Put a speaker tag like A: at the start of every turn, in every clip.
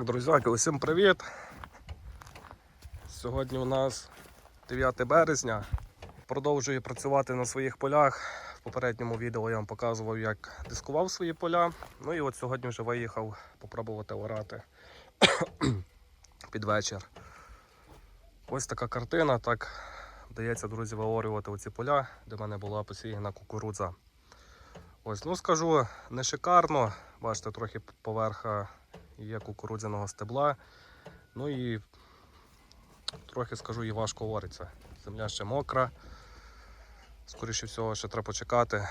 A: Так, друзяки, усім привіт! Сьогодні у нас 9 березня. Продовжую працювати на своїх полях. В попередньому відео я вам показував, як дискував свої поля. Ну і от сьогодні вже виїхав попробувати орати під вечір. Ось така картина. Так вдається, друзі, виорювати оці поля, де в мене була посіяна кукурудза. Ось, ну скажу, не шикарно. Бачите, трохи поверха є кукурудзяного стебла. Ну і трохи скажу і важко ориться. Земля ще мокра. Скоріше всього, ще треба почекати.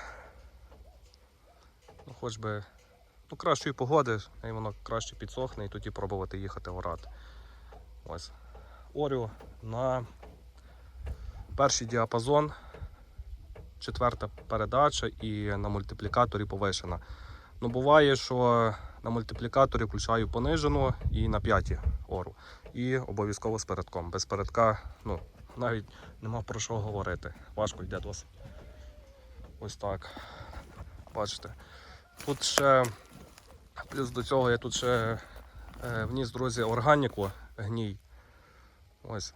A: Ну, хоч би ну, кращої погоди, і воно краще підсохне і тоді пробувати їхати орати. Ось. Орю на перший діапазон, четверта передача і на мультиплікаторі повишена. Ну, буває, що на мультиплікаторі включаю понижену і на п'яті ору. І обов'язково з передком. Без передка ну, навіть нема про що говорити. Важко йде досить. Ось так. Бачите. Тут ще, плюс до цього я тут ще е, вніс, друзі, органіку, гній. Ось.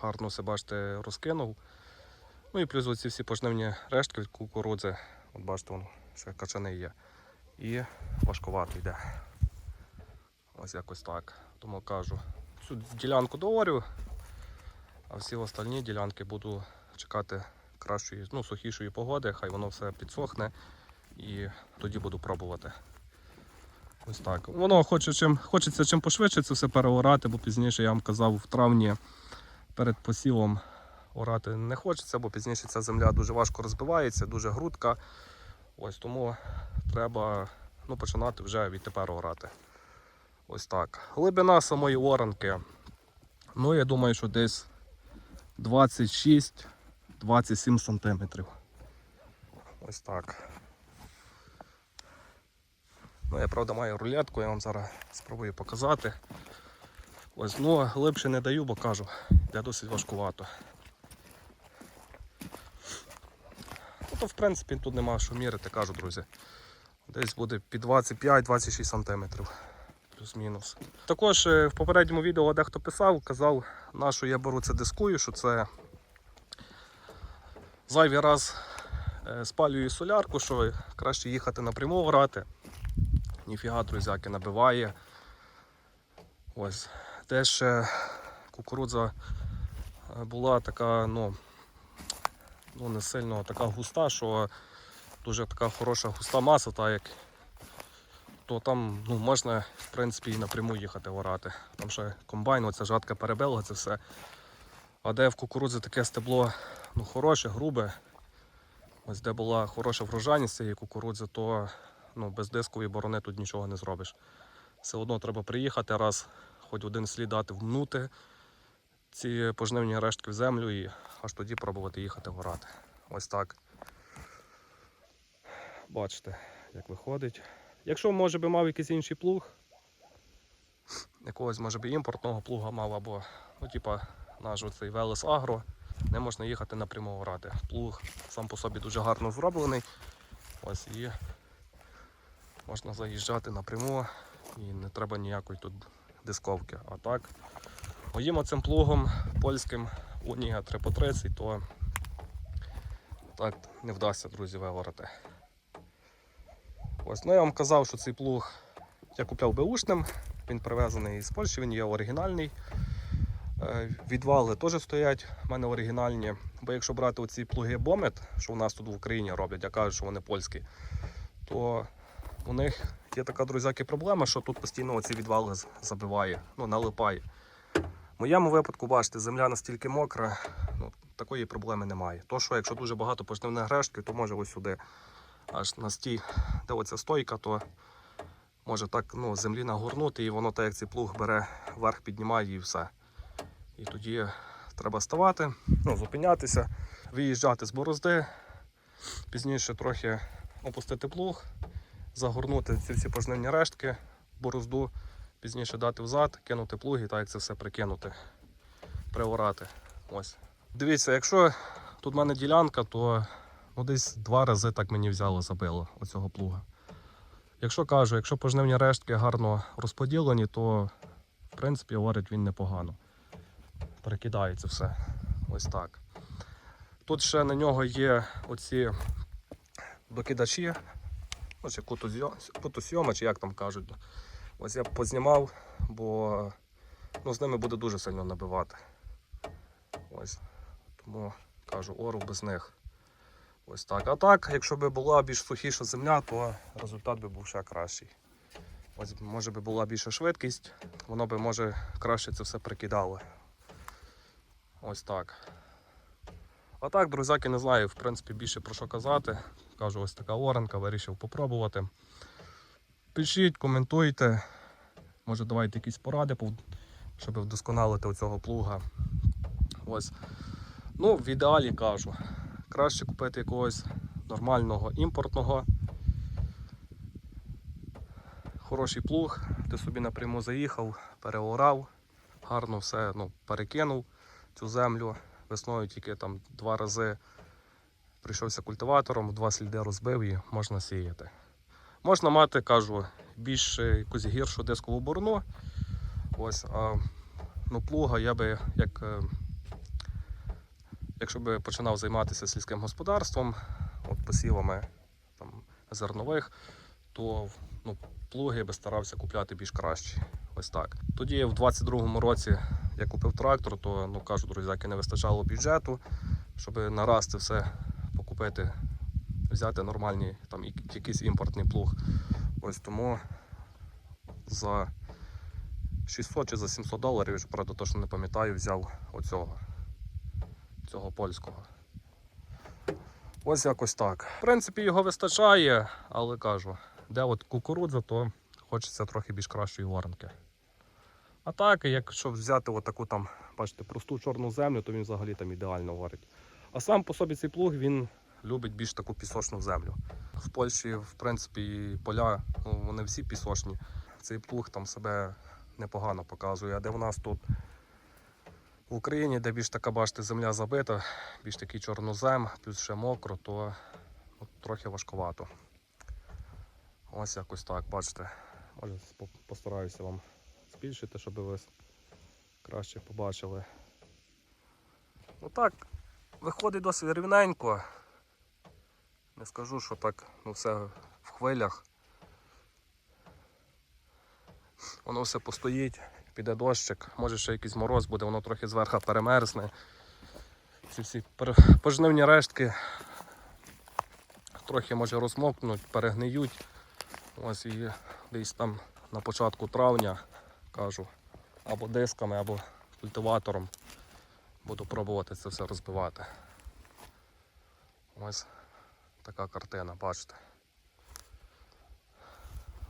A: Гарно все бачите, розкинув. Ну і плюс оці всі пожнивні рештки кукурудзи. От бачите, воно ще качани є. І важкувато йде. Ось якось так. Тому кажу, цю ділянку доорю, а всі остальні ділянки буду чекати кращої, ну, сухішої погоди, хай воно все підсохне і тоді буду пробувати. Ось так. Воно хоче чим, хочеться чим пошвидше це все переорати, бо пізніше я вам казав в травні перед посівом орати не хочеться, бо пізніше ця земля дуже важко розбивається, дуже грудка. Ось тому треба ну, починати вже відтепер орати. Ось так. Глибина самої оранки. Ну, я думаю, що десь 26-27 см. Ось так. Ну, я правда маю рулетку, я вам зараз спробую показати. Ось, ну, глибше не даю, бо кажу, йде досить важкувато. То в принципі тут нема що мірити, кажу, друзі. Десь буде під 25-26 см. Плюс-мінус. Також е, в попередньому відео дехто писав, казав, на що я беру це дискую, що це зайвий раз е, спалюю солярку, що краще їхати напряму орати. Ніфіга, друзяки, набиває. Ось. Теж кукурудза е, була така, ну, ну не сильно така густа, що дуже така хороша густа маса, та як, то там ну, можна в принципі і напряму їхати орати. Там ще комбайн, оця жатка перебила це все. А де в кукурудзі таке стебло ну, хороше, грубе. Ось де була хороша врожайність цієї кукурудзи, то ну, без дискової борони тут нічого не зробиш. Все одно треба приїхати раз, хоч один слід дати вмнути ці пожнивні рештки в землю і аж тоді пробувати їхати орати. Ось так. Бачите, як виходить. Якщо може би мав якийсь інший плуг, якогось може би імпортного плуга мав, або ну, типа наш оцей Велес Агро, не можна їхати напряму орати. Плуг сам по собі дуже гарно зроблений. Ось і можна заїжджати напряму і не треба ніякої тут дисковки. А так, моїм цим плугом польським Уніга 3 по 30, то так не вдасться, друзі, виворити. Ось, ну я вам казав, що цей плуг я купляв беушним, він привезений з Польщі, він є оригінальний. Е, Відвали теж стоять в мене оригінальні. Бо якщо брати оці плуги Бомет, що у нас тут в Україні роблять, я кажу, що вони польські, то у них є така друзяки проблема, що тут постійно оці відвали забиває, ну, налипає. В моєму випадку, бачите, земля настільки мокра, ну, такої проблеми немає. То, що якщо дуже багато пожнивних грештків, то може ось сюди аж на стій, де оця стойка, то може так ну, землі нагорнути і воно так як цей плуг бере вверх, піднімає і все. І тоді треба ставати, ну, зупинятися, виїжджати з борозди, пізніше трохи опустити плуг, загорнути ці всі пожнивні рештки, борозду, пізніше дати взад, кинути плуг і так як це все прикинути, приорати. Ось. Дивіться, якщо тут в мене ділянка, то ну, десь два рази так мені взяло, забило оцього плуга. Якщо кажу, якщо пожнивні рештки гарно розподілені, то в принципі варить він непогано. Перекидається все. Ось так. Тут ще на нього є оці докидачі, кутосйоми, чи як там кажуть. Ось я познімав, бо ну, з ними буде дуже сильно набивати. Ось. Тому кажу, ору без них. Ось так. А так, якщо б була більш сухіша земля, то результат би був ще кращий. Ось, може би була більша швидкість, воно би може краще це все прикидало. Ось так. А так, друзяки, не знаю, в принципі, більше про що казати. Кажу, ось така оранка, вирішив попробувати. Пишіть, коментуйте. Може давайте якісь поради, щоб вдосконалити оцього плуга. Ось. Ну, в ідеалі кажу. Краще купити якогось нормального імпортного. Хороший плуг, ти собі напряму заїхав, переорав, гарно все ну, перекинув цю землю. Весною тільки там два рази прийшовся культиватором, два сліди розбив і можна сіяти. Можна мати, кажу, більш якусь гіршу дискову борну. Ось, а ну, плуга я би як. е, Якщо би починав займатися сільським господарством, от посівами там, зернових, то ну, плуги я би старався купляти більш кращі. Ось так. Тоді в 22-му році я купив трактор, то ну кажу, друзяки, не вистачало бюджету, щоб нараз це все покупити, взяти нормальний там якийсь імпортний плуг. Ось тому за 600 чи за 700 доларів, я правда точно не пам'ятаю, взяв оцього цього польського. Ось якось так. В принципі, його вистачає, але кажу, де от кукурудза, то хочеться трохи більш кращої воронки. А так, якщо взяти отаку там, бачите, просту чорну землю, то він взагалі там ідеально варить. А сам по собі цей плуг він любить більш таку пісочну землю. В Польщі, в принципі, поля, ну, вони всі пісочні. Цей плуг там себе непогано показує, а де в нас тут в Україні, де більш така, бачите, земля забита, більш такий чорнозем, плюс ще мокро, то ну, трохи важкувато. Ось якось так, бачите. Може постараюся вам збільшити, щоб ви краще побачили. Ну так, виходить досить рівненько. Не скажу, що так ну, все в хвилях. Воно все постоїть, піде дощик, може ще якийсь мороз буде, воно трохи зверху перемерзне. Ці всі пожнивні рештки трохи може розмокнуть, перегниють. Ось і десь там на початку травня кажу, або дисками, або культиватором буду пробувати це все розбивати. Ось така картина, бачите.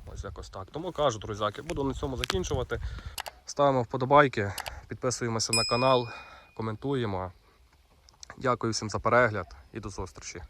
A: Ось якось так. Тому кажу, друзяки, буду на цьому закінчувати. Ставимо вподобайки, підписуємося на канал, коментуємо. Дякую всім за перегляд і до зустрічі.